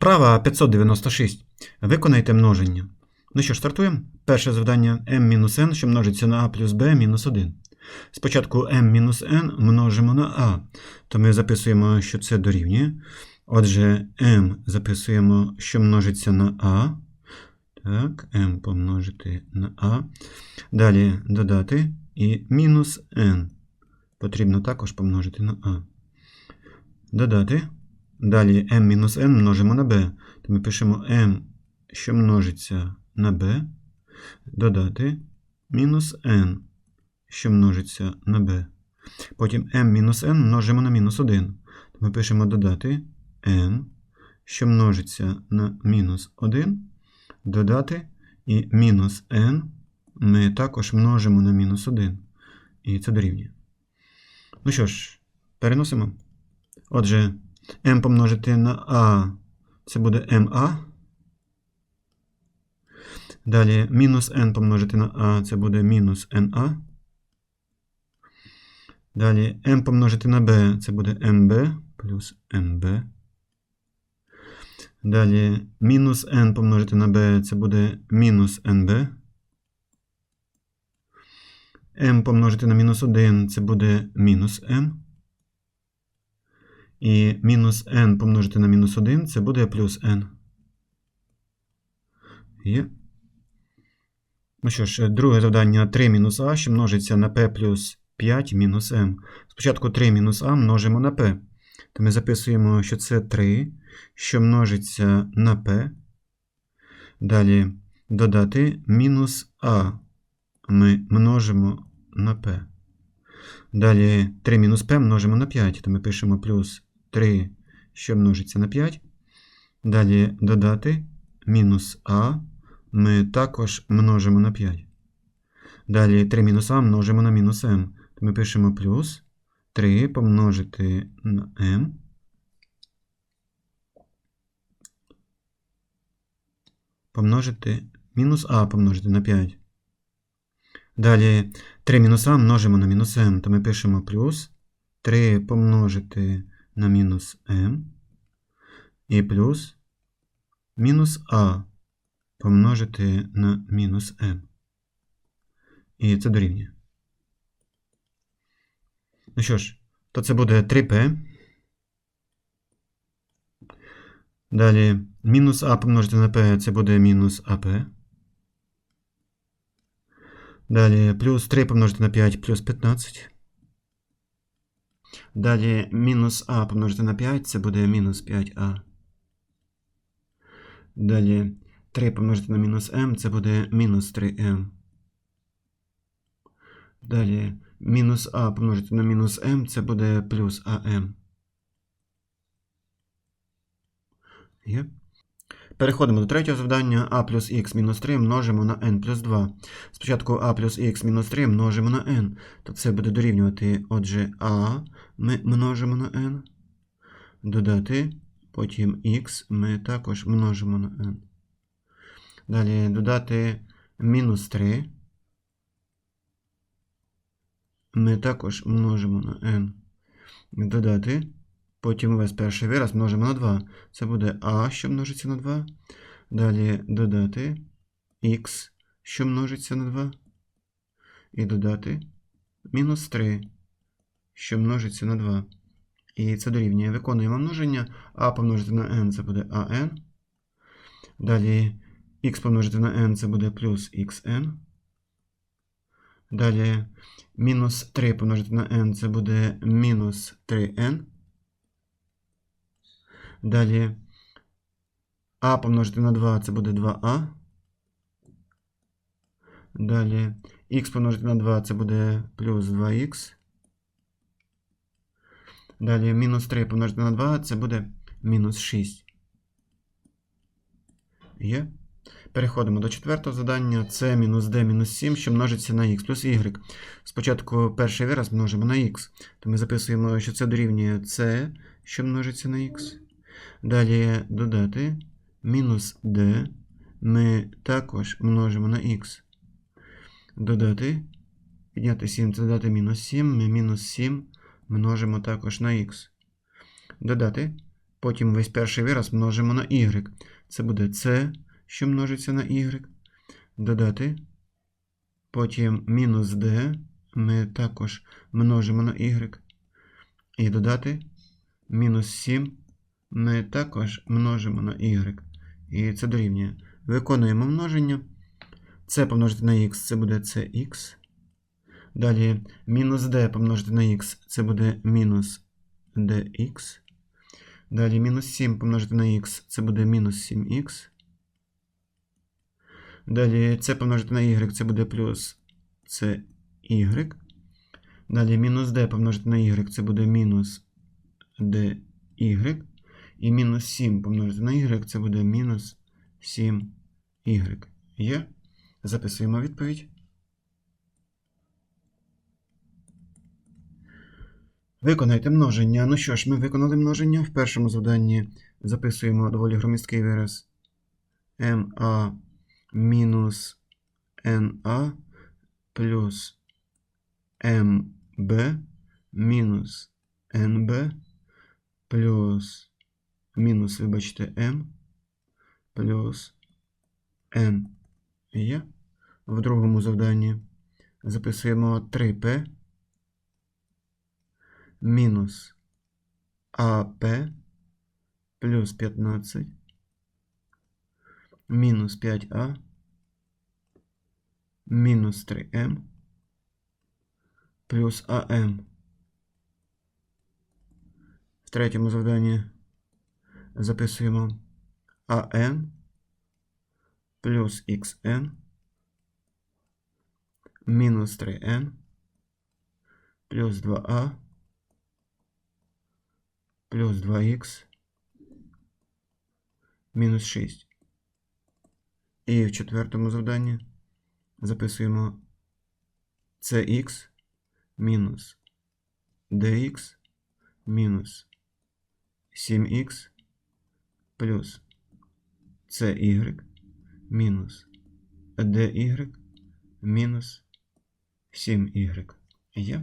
Вправа 596. Виконайте множення. Ну що ж, стартуємо. Перше завдання m-n, що множиться на a плюс b мінус 1. Спочатку m-n множимо на a, то ми записуємо, що це дорівнює. Отже, m записуємо, що множиться на a. Так, m помножити на a. Далі додати і мінус n. Потрібно також помножити на a. Додати. Далі m-n множимо на b. То ми пишемо m, що множиться на b, додати мінус n, що множиться на b. Потім m-n множимо на мінус 1. То ми пишемо додати m, що множиться на мінус 1, додати і мінус n ми також множимо на мінус 1. І це дорівнює. Ну що ж, переносимо. Отже, m помножити на a це буде ma. Далі мінус n помножити на a це буде мінус na. Далі m помножити на b це буде mb плюс mb. Далі мінус n помножити на b це буде мінус nb. m помножити на мінус 1 це буде мінус m. І мінус n помножити на мінус 1 це буде плюс n. Є. Ну що ж, друге завдання 3 мінус а, що множиться на p плюс 5 мінус m. Спочатку 3 мінус а множимо на p. То ми записуємо, що це 3, що множиться на p. Далі додати мінус а. Ми множимо на p. Далі 3 мінус p множимо на 5, то ми пишемо плюс 3, що множиться на 5. Далі додати мінус а. Ми також множимо на 5. Далі 3 мінус а множимо на мінус. То ми пишемо плюс 3 помножити на m. Помножити мінус а помножити на 5. Далі 3 мінус а множимо на мінус m, то ми пишемо плюс 3 помножити на мінус m і плюс мінус а помножити на мінус m. І це дорівнює. Ну що ж, то це буде 3p. Далі мінус а помножити на p це буде мінус ап. Далі плюс 3 помножити на 5 плюс 15. Далі мінус а помножити на 5 це буде мінус 5а. Далі 3 помножити на мінус m це буде мінус 3m. Далі мінус а помножити на мінус М, це буде плюс ам. Є. Переходимо до третього завдання. а плюс х мінус 3 множимо на n плюс 2. Спочатку а плюс х мінус 3 множимо на n. То це буде дорівнювати, отже, а ми множимо на n. Додати. Потім х ми також множимо на n. Далі додати мінус 3. Ми також множимо на n. Додати. Потім весь перший вираз множимо на 2. Це буде а, що множиться на 2. Далі додати х, що множиться на 2. І додати мінус 3, що множиться на 2. І це дорівнює. Виконуємо множення. А помножити на n це буде ан. Далі х помножити на n це буде плюс xn. Далі мінус 3 помножити на n це буде мінус 3n. Далі а помножити на 2 це буде 2а. Далі х помножити на 2 це буде плюс 2х. Далі мінус 3 помножити на 2 це буде мінус 6. Є. Переходимо до четвертого завдання. Це мінус d мінус 7, що множиться на х плюс y. Спочатку перший вираз множимо на х. То ми записуємо, що це дорівнює c, що множиться на х. Далі додати мінус d. Ми також множимо на х. Додати. Підняти 7 це додати мінус 7. Ми мінус 7 множимо також на х. Додати Потім весь перший вираз множимо на y. Це буде c, що множиться на y. Додати. Потім мінус d ми також множимо на y. І додати мінус 7 ми також множимо на y. І це дорівнює. Виконуємо множення. Це помножити на х це буде cx. Далі мінус d помножити на х це буде мінус dx. Далі мінус 7 помножити на х це буде мінус 7х. Далі це помножити на y це буде плюс це y. Далі мінус d помножити на y це буде мінус dy. І мінус 7 помножити на y це буде мінус 7y. Є? Записуємо відповідь. Виконайте множення. Ну що ж, ми виконали множення. В першому завданні записуємо доволі громісткий вираз ma мінус na плюс mb мінус nb плюс мінус, вибачте, m плюс n. Є. В другому завданні записуємо 3p мінус АП плюс 15 мінус 5А мінус 3М плюс АМ. В третьому завданні записуємо АН плюс XN мінус 3N плюс 2А плюс 2х мінус 6. І в четвертому завданні записуємо cx мінус dx мінус 7х плюс cy мінус dy мінус 7y. Є?